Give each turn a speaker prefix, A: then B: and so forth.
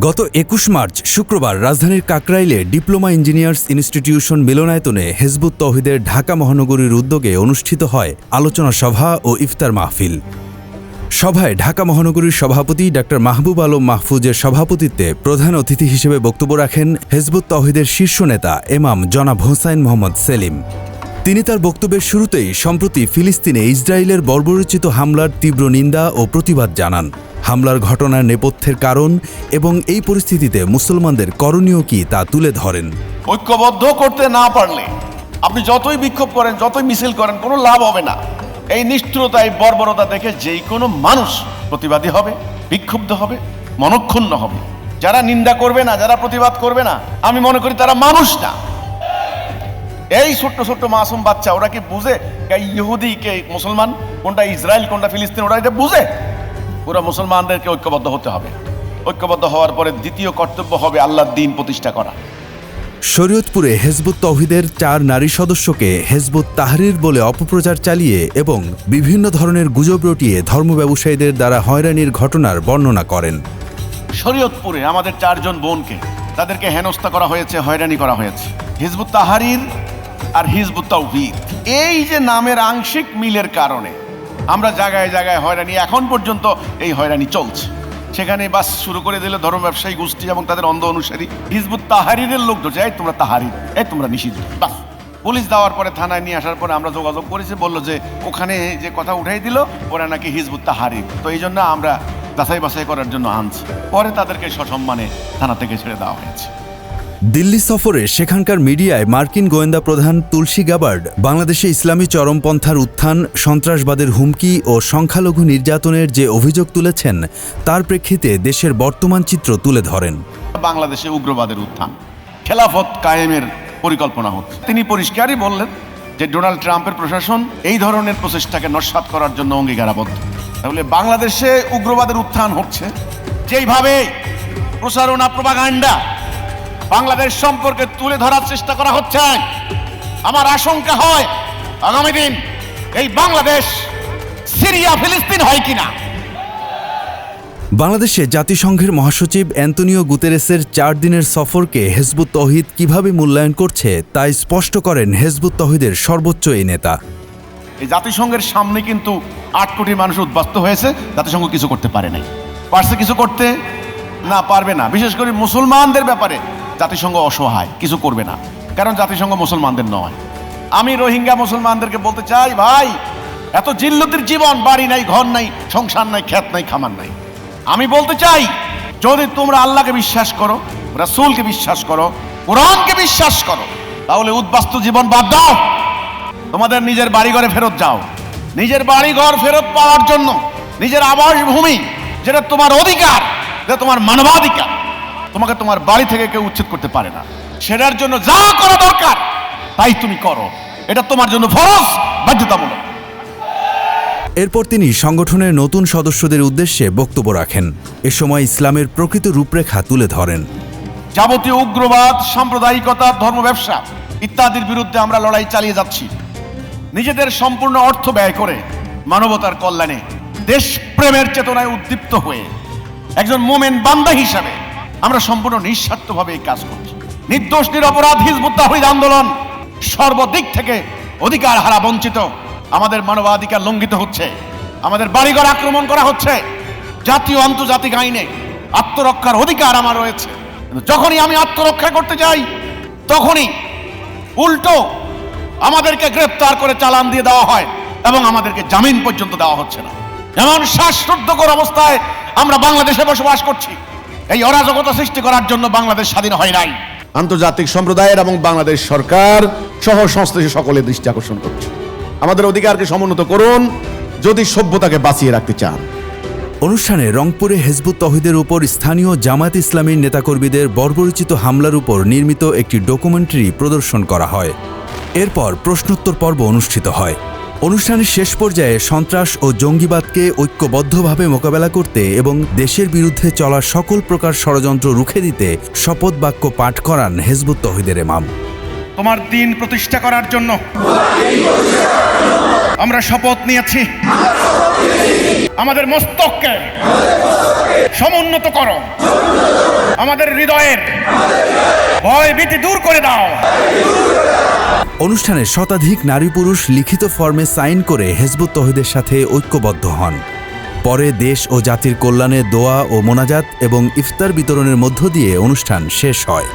A: গত একুশ মার্চ শুক্রবার রাজধানীর কাকরাইলে ডিপ্লোমা ইঞ্জিনিয়ার্স ইনস্টিটিউশন মিলনায়তনে হেজবুত তহিদের ঢাকা মহানগরীর উদ্যোগে অনুষ্ঠিত হয় আলোচনা সভা ও ইফতার মাহফিল। সভায় ঢাকা মহানগরীর সভাপতি ডা. মাহবুব আলম মাহফুজের সভাপতিত্বে প্রধান অতিথি হিসেবে বক্তব্য রাখেন হেজবুত তহিদের শীর্ষ নেতা এমাম জনাব হোসাইন মোহাম্মদ সেলিম। তিনি তার বক্তব্যের শুরুতেই সম্প্রতি ফিলিস্তিনে ইসরায়েলের বর্বরচিত হামলার তীব্র নিন্দা ও প্রতিবাদ জানান। হামলার ঘটনার নেপথ্যের কারণ এবং এই পরিস্থিতিতে মুসলমানদের করণীয় কি তা তুলে ধরেন।
B: ঐক্যবদ্ধ করতে না পারলে, আপনি যতই বিক্ষোভ করেন, যতই মিছিল করেন, কোনো লাভ হবে না। এই নিষ্ঠুরতা এই বর্বরতা দেখে যেই কোনো মানুষ প্রতিবাদী হবে, বিক্ষুব্ধ হবে, মনক্ষুণ্ণ হবে। যারা নিন্দা করবে না, যারা প্রতিবাদ করবে না, আমি মনে করি তারা মানুষ না। এই ছোট্ট ছোট্ট মাসুম বাচ্চা, ওরা কি বুঝে? ইহুদি কে মুসলমান? কোনটা ইসরায়েল, কোনটা ফিলিস্তিন, ওরা এটা বুঝে? পুরো মুসলমানদেরকে ঐক্যবদ্ধ হতে হবে। ঐক্যবদ্ধ হওয়ার পরে দ্বিতীয় কর্তব্য হবে আল্লাহর দিন প্রতিষ্ঠা করা।
A: শরীয়তপুরে হেজবুত তহিদের চার নারী সদস্যকে হেজবুত তাহরির বলে অপপ্রচার চালিয়ে এবং বিভিন্ন ধরনের গুজব রটিয়ে ধর্ম ব্যবসায়ীদের দ্বারা হয়রানির ঘটনার বর্ণনা করেন।
B: শরীয়তপুরে আমাদের চারজন বোনকে তাদেরকে হেনস্থা করা হয়েছে হয়রানি করা হয়েছে। হিজবুত তাহারির আর হিজবুত তাওহিদ এই যে নামের আংশিক মিলের কারণে আমরা জায়গায় জায়গায় হয়রানি, এখন পর্যন্ত এই হয়রানি চলছে। সেখানে বাস শুরু করে দিলে ধর্ম ব্যবসায়ী গোষ্ঠী এবং তাদের অন্ধ অনুসারী, হিজবুত তাহারিরের লোক ধরছে এই তোমরা তাহারির এই তোমরা নিষিদ্ধ, বাস। পুলিশ দেওয়ার পরে থানায় নিয়ে আসার পরে আমরা যোগাযোগ করেছি, বলল যে, ওখানে যে কথা উঠাই দিল, ওরা নাকি হিজবুত তাহারির তো এই জন্য আমরা যাচাই বাছাই করার জন্য আনছি। পরে তাদেরকে সসম্মানে থানা থেকে ছেড়ে দেওয়া হয়েছে।
A: দিল্লি সফরে সেখানকার মিডিয়ায় মার্কিন গোয়েন্দা প্রধান তুলসী গাবার্ড, বাংলাদেশে ইসলামী চরমপন্থার উত্থান, সন্ত্রাসবাদের হুমকি ও সংখ্যালঘু নির্যাতনের যে অভিযোগ তুলেছেন, তার প্রেক্ষিতে দেশের বর্তমান চিত্র তুলে ধরেন।
B: বাংলাদেশে উগ্রবাদের উত্থান, খেলাফত কায়েমের পরিকল্পনা হচ্ছে। তিনি পরিষ্কারই বললেন যে ডোনাল্ড ট্রাম্পের প্রশাসন এই ধরনের প্রচেষ্টাকে নস্বাত করার জন্য অঙ্গীকারাবদ্ধ। তাহলে বাংলাদেশে উগ্রবাদের উত্থান হচ্ছে যেইভাবে প্রসারণা প্রবাগান্ডা বাংলাদেশ সম্পর্কে তুলে ধরার চেষ্টা করা হচ্ছে। আমার আশঙ্কা হয় আগামী দিন এই বাংলাদেশ সিরিয়া ফিলিস্তিন হয় কিনা?
A: বাংলাদেশে জাতিসংঘের মহাসচিব অ্যান্তনিও গুতেরেসের চার দিনের সফরকে হেজবুত তহিদ কীভাবে মূল্যায়ন করছে তাই স্পষ্ট করেন হেজবুত তহিদের সর্বোচ্চ এই নেতা।
B: এই জাতিসংঘের সামনে কিন্তু আট কোটি মানুষ উদ্বাস্ত হয়েছে জাতিসংঘ কিছু করতে পারে নাই। পারছে কিছু করতে? না পারবে না। বিশেষ করে মুসলমানদের ব্যাপারে জাতিসংঘ অসহায়, কিছু করবে না। কারণ জাতিসংঘ মুসলমানদের নয়। আমি রোহিঙ্গা মুসলমানদেরকে বলতে চাই, ভাই, এত জিল্লতির জীবন, বাড়ি নাই, ঘর নাই, সংসার নাই, ক্ষেত নাই, খামার নাই। আমি বলতে চাই, যদি তোমরা আল্লাহকে বিশ্বাস করো, রাসূলকে বিশ্বাস করো, কোরআনকে বিশ্বাস করো, তাহলে উদ্বাস্ত জীবন বাদ দাও। তোমাদের নিজের বাড়িঘরে ফেরত যাও। নিজের বাড়িঘর ফেরত পাওয়ার জন্য নিজের আবাসভূমি, যেটা তোমার অধিকার যেটা তোমার মানবাধিকার। তোমাকে তোমার বাড়ি থেকে কেউ উচ্ছেদ করতে পারে না। সেটার জন্য যা করা দরকার তাই তুমি করো। এটা তোমার জন্য ফরজ বাধ্যতামূলক।
A: এরপর তিনি সংগঠনের নতুন সদস্যদের উদ্দেশ্যে বক্তব্য রাখেন। এ সময় ইসলামের প্রকৃত রূপরেখা তুলে ধরেন।
B: যাবতীয় উগ্রবাদ সাম্প্রদায়িকতা ধর্ম ব্যবসা ইত্যাদির বিরুদ্ধে আমরা লড়াই চালিয়ে যাচ্ছি। নিজেদের সম্পূর্ণ অর্থ ব্যয় করে মানবতার কল্যাণে দেশপ্রেমের চেতনায় উদ্দীপ্ত হয়ে একজন মোমেন বান্দা হিসাবে আমরা সম্পূর্ণ নিঃস্বার্থভাবে এই কাজ করছি। নির্দোষ, নিরপরাধ হিজবুত তাহিদ আন্দোলন সর্বদিক থেকে অধিকার হারা বঞ্চিত। আমাদের মানবাধিকার লঙ্ঘিত হচ্ছে। আমাদের বাড়িঘর আক্রমণ করা হচ্ছে। জাতীয় আন্তর্জাতিক আইনে আত্মরক্ষার অধিকার আমার রয়েছে। কিন্তু যখনই আমি আত্মরক্ষা করতে যাই, তখনই উল্টো আমাদেরকে গ্রেপ্তার করে চালান দিয়ে দেওয়া হয় এবং আমাদেরকে জামিন পর্যন্ত দেওয়া হচ্ছে না। এমন শ্বাসরুদ্ধকর অবস্থায় আমরা বাংলাদেশে বসবাস করছি। এই অরাজকতা সৃষ্টি করার জন্য বাংলাদেশ স্বাধীন হয় নাই।
C: আন্তর্জাতিক সম্প্রদায়ের এবং বাংলাদেশ সরকার সহ সংশ্লিষ্ট সকলের দৃষ্টি আকর্ষণ করছে। আমাদের অধিকারকে সমুন্নত করুন যদি সভ্যতাকে বাঁচিয়ে রাখতে চান।
A: অনুষ্ঠানে রংপুরে হেজবুত তহিদের উপর স্থানীয় জামায়াত ইসলামীর নেতাকর্মীদের বর্বরচিত হামলার উপর নির্মিত একটি ডকুমেন্টারি প্রদর্শন করা হয়। এরপর প্রশ্নোত্তর পর্ব অনুষ্ঠিত হয়। অনুষ্ঠানের শেষ পর্যায়ে সন্ত্রাস ও জঙ্গিবাদকে ঐক্যবদ্ধভাবে মোকাবেলা করতে এবং দেশের বিরুদ্ধে চলা সকল প্রকার ষড়যন্ত্র রুখে দিতে শপথ বাক্য পাঠ করান হেজবুত তহিদের এমাম
B: তোমার দিন প্রতিষ্ঠা করার জন্য আমরা শপথ নিয়েছি। আমাদের মস্তককে সমুন্নত করো আমাদের হৃদয়ের ভয় ভীতি দূর করে দাও।
A: অনুষ্ঠানে শতাধিক নারী পুরুষ লিখিত ফর্মে সাইন করে হেজবুত তহিদের সাথে ঐক্যবদ্ধ হন। পরে দেশ ও জাতির কল্যাণে দোয়া ও মোনাজাত এবং ইফতার বিতরণের মধ্য দিয়ে অনুষ্ঠান শেষ হয়।